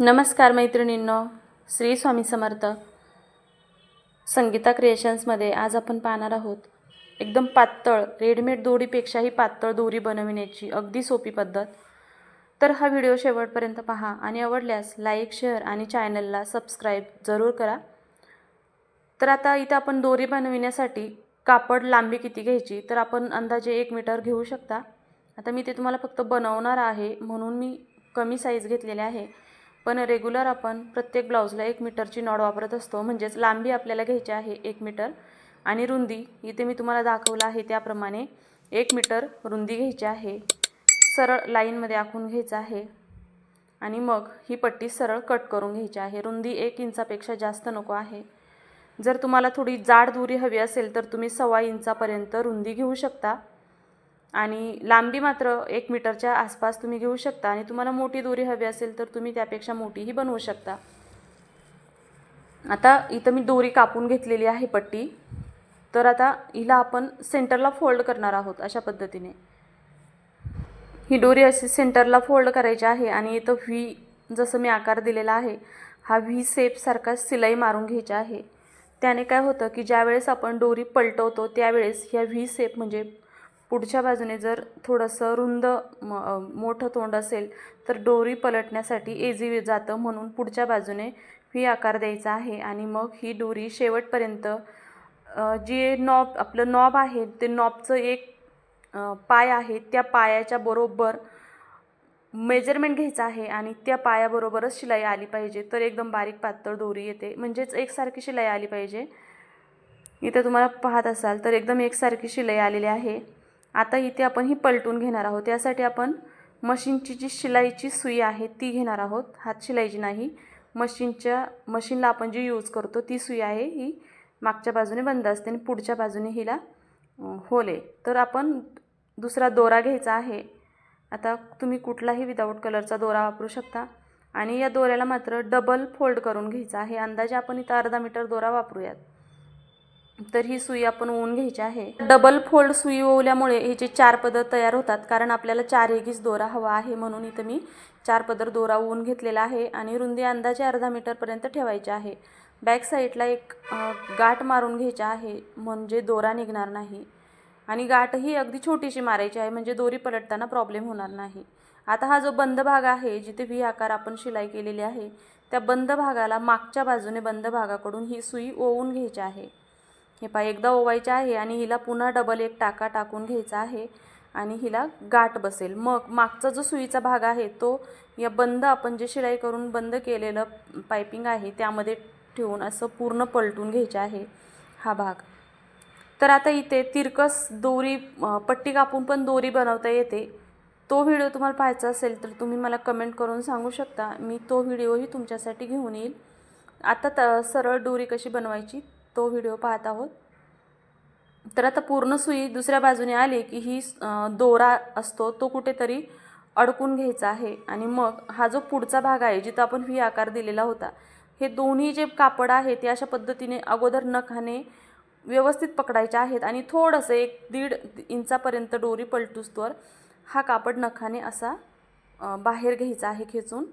नमस्कार मैत्रिणींनो श्री स्वामी समर्थ. संगीता क्रिएशन्समध्ये आज आपण पाहणार आहोत एकदम पातळ रेडीमेड दोरीपेक्षाही पातळ दोरी बनविण्याची अगदी सोपी पद्धत. तर हा व्हिडिओ शेवटपर्यंत पहा आणि आवडल्यास लाईक शेअर आणि चॅनलला सबस्क्राईब जरूर करा. तर आता इथं आपण दोरी बनविण्यासाठी कापड लांबी किती घ्यायची तर आपण अंदाजे एक मीटर घेऊ शकता. आता मी ते तुम्हाला फक्त बनवणार आहे म्हणून मी कमी साईज घेतलेले आहे. पण रेग्युलर आपण प्रत्येक ब्लाऊजला एक मीटरची नॉड वापरत असतो. म्हणजेच लांबी आपल्याला घ्यायची आहे एक मीटर आणि रुंदी. इथे मी तुम्हाला दाखवलं आहे त्याप्रमाणे एक मीटर रुंदी घ्यायची आहे. सरळ लाईनमध्ये आखून घ्यायचं आहे. आणि मग ही पट्टी सरळ कट करून घ्यायची आहे. रुंदी एक इंचापेक्षा जास्त नको आहे. जर तुम्हाला थोडी जाड दुरी हवी असेल तर तुम्ही सव्वा इंचापर्यंत रुंदी घेऊ शकता. आणि लांबी मात्र एक मीटरच्या आसपास तुम्ही घेऊ शकता. आणि तुम्हाला मोठी दोरी हवी असेल तर तुम्ही त्यापेक्षा मोठीही बनवू शकता. आता इथं मी दोरी कापून घेतलेली आहे पट्टी. तर आता हिला आपण सेंटरला फोल्ड करणार आहोत अशा पद्धतीने. ही दोरी अशी सेंटरला फोल्ड करायची आहे आणि इथं व्ही जसं मी आकार दिलेला आहे हा व्ही सेपसारखा सिलाई मारून घ्यायचा आहे. त्याने काय होतं की ज्यावेळेस आपण दोरी पलटवतो त्यावेळेस ह्या व्ही सेप म्हणजे पुढच्या बाजूने जर थोडंसं रुंद म मोठं तोंड असेल तर दोरी पलटण्यासाठी एजी जातं म्हणून पुढच्या बाजूने व्ही आकार द्यायचा आहे आणि मग ही दोरी शेवटपर्यंत जे नॉब आपलं नॉब आहे ते नॉबचं एक पाय आहे त्या पायाच्या बरोबर मेजरमेंट घ्यायचं आहे आणि त्या पायाबरोबरच शिलाई आली पाहिजे. तर एकदम बारीक पातळ दोरी येते. म्हणजेच एकसारखी शिलाई आली पाहिजे. इथे तुम्हाला पाहत असाल तर एकदम एकसारखी शिलाई आलेली आहे. आता इथे आपण ही पलटून घेणार आहोत. त्यासाठी आपण मशीनची जी शिलाईची सुई आहे ती घेणार आहोत. हात शिलाईची नाही मशीनच्या मशीनला आपण जी यूज करतो ती सुई आहे ही मागच्या बाजूने बंद असते आणि पुढच्या बाजूने हिला होले तर आपण दुसरा दोरा घ्यायचा आहे. आता तुम्ही कुठलाही विदाऊट कलरचा दोरा वापरू शकता. आणि या दोऱ्याला मात्र डबल फोल्ड करून घ्यायचा आहे. अंदाजे आपण इथं अर्धा मीटर दोरा वापरूयात. तर ही सुई आपण ओवून घ्यायची आहे. डबल फोल्ड सुई ओवल्यामुळे हे जे चार पदर तयार होतात कारण आपल्याला चार एकीच दोरा हवा आहे म्हणून इथं मी चार पदर दोरा ओवून घेतलेला आहे आणि रुंदी अंदाजे अर्धा मीटरपर्यंत ठेवायची आहे. बॅक साईडला एक गाठ मारून घ्यायची आहे म्हणजे दोरा निघणार नाही. आणि गाठही अगदी छोटीशी मारायची आहे म्हणजे दोरी पलटताना प्रॉब्लेम होणार नाही. आता हा जो बंद भाग आहे जिथे व्ही आकार आपण शिलाई केलेली आहे त्या बंद भागाला मागच्या बाजूने बंद भागाकडून ही सुई ओवून घ्यायची आहे. हे पहा एकदा ओवायचे आहे आणि हिला पुन्हा डबल एक टाका टाकून घ्यायचा आहे आणि हिला गाठ बसेल. मग मागचा जो सुईचा भाग आहे तो या बंद आपण जे शिलाई करून बंद केलेलं पायपिंग आहे त्यामध्ये ठेवून असं पूर्ण पलटून घ्यायचं आहे हा भाग. तर आता इथे तिरकस दोरी पट्टी कापून पण दोरी बनवता येते. तो व्हिडिओ तुम्हाला पाहायचा असेल तर तुम्ही मला कमेंट करून सांगू शकता. मी तो व्हिडिओही तुमच्यासाठी घेऊन येईल. आता त सरळ दोरी कशी बनवायची? तो व्हिडिओ पाहत आहोत. तर आता पूर्ण सुई दुसऱ्या बाजूने आली की ही दोरा असतो तो कुठेतरी अडकून घ्यायचा आहे. आणि मग हा जो पुढचा भाग आहे जिथं आपण व्ही आकार दिलेला होता हे दोन्ही जे कापड आहे ते अशा पद्धतीने अगोदर नखाने व्यवस्थित पकडायचे आहेत. आणि थोडंसं एक दीड इंचापर्यंत डोरी पलटूस्तवर हा कापड नखाने असा बाहेर घ्यायचा आहे खेचून.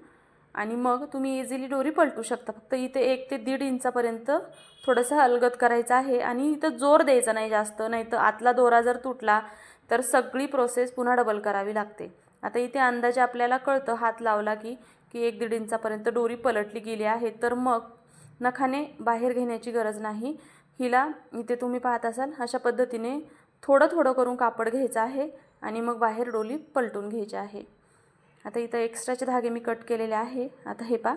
आणि मग तुम्ही इझिली डोरी पलटू शकता. फक्त इथे एक ते दीड इंचापर्यंत थोडंसं हलगत करायचं आहे आणि इथं जोर द्यायचा नाही जास्त नाही तर आतला दोरा जर तुटला तर सगळी प्रोसेस पुन्हा डबल करावी लागते. आता इथे अंदाजे आपल्याला कळतं हात लावला की की एक दीड इंचापर्यंत डोरी पलटली गेली आहे तर मग नखाने बाहेर घेण्याची गरज नाही. हिला इथे तुम्ही पाहत असाल अशा पद्धतीने थोडं थोडं करून कापड घ्यायचं आहे आणि मग बाहेर डोली पलटून घ्यायची आहे. आता इथं एक्स्ट्राचे धागे मी कट केलेले आहे. आता हे पा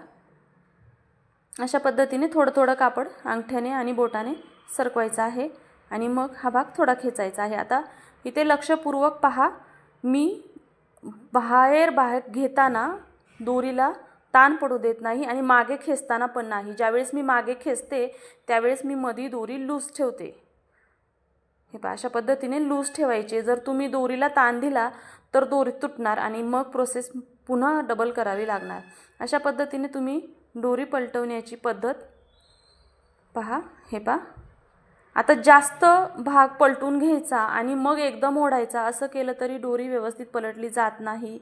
अशा पद्धतीने थोडं थोडं कापड अंगठ्याने आणि बोटाने सरकवायचं आहे. आणि मग हा भाग थोडा खेचायचा आहे. आता इथे लक्षपूर्वक पहा. मी बाहेर बाहेर घेताना दोरीला ताण पडू देत नाही आणि मागे खेचताना पण नाही. ज्यावेळेस मी मागे खेचते त्यावेळेस मी मधी दोरी लूज ठेवते. हे पहा अशा पद्धतीने लूज ठेवायचे. जर तुम्ही दोरीला ताण दिला तर दोरी तुटणार आणि मग प्रोसेस पुन्हा डबल करावी लागणार. अशा पद्धतीने तुम्ही दोरी पलटवण्याची पद्धत पहा हे पहा. आता जास्त भाग पलटून घ्यायचा आणि मग एकदम ओढायचा असं केलं तरी दोरी व्यवस्थित पलटली जात नाही.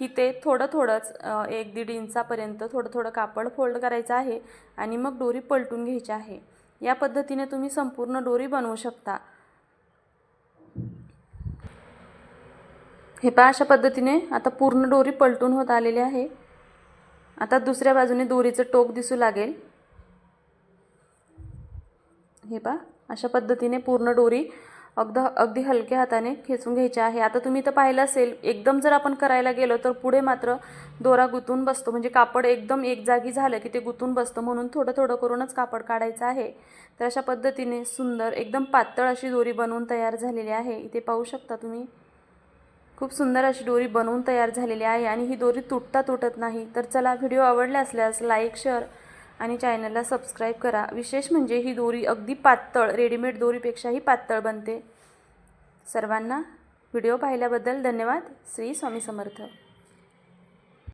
ही ते थोडं थोडंच एक दीड इंचापर्यंत थोडं थोडं कापड फोल्ड करायचं आहे आणि मग दोरी पलटून घ्यायची आहे. या पद्धतीने तुम्ही संपूर्ण दोरी बनवू शकता. हे पहा अशा पद्धतीने आता पूर्ण दोरी पलटून होत आलेली आहे. आता दुसऱ्या बाजूने दोरीचं टोक दिसू लागेल. हे पहा अशा पद्धतीने पूर्ण दोरी अगद अगदी हलक्या हाताने खेचून घ्यायची आहे. आता तुम्ही तर पाहिलं असेल एकदम जर आपण करायला गेलो तर पुढे मात्र दोरा गुंतून बसतो. म्हणजे कापड एकदम एक जागी झालं की ते गुंतून बसतं म्हणून थोडं थोडं करूनच कापड काढायचं आहे. तर अशा पद्धतीने सुंदर एकदम पातळ अशी दोरी बनवून तयार झालेली आहे. इथे पाहू शकता तुम्ही. खूप सुंदर अशी दोरी बनवून तयार झालेली आहे आणि ही दोरी तुटता तुटत नाही. तर चला व्हिडिओ आवडला असल्यास लाईक शेअर आणि चॅनलला सबस्क्राईब करा. विशेष म्हणजे ही दोरी अगदी पातळ रेडीमेड दोरीपेक्षाही पातळ बनते. सर्वांना व्हिडिओ पाहिल्याबद्दल धन्यवाद. श्री स्वामी समर्थ.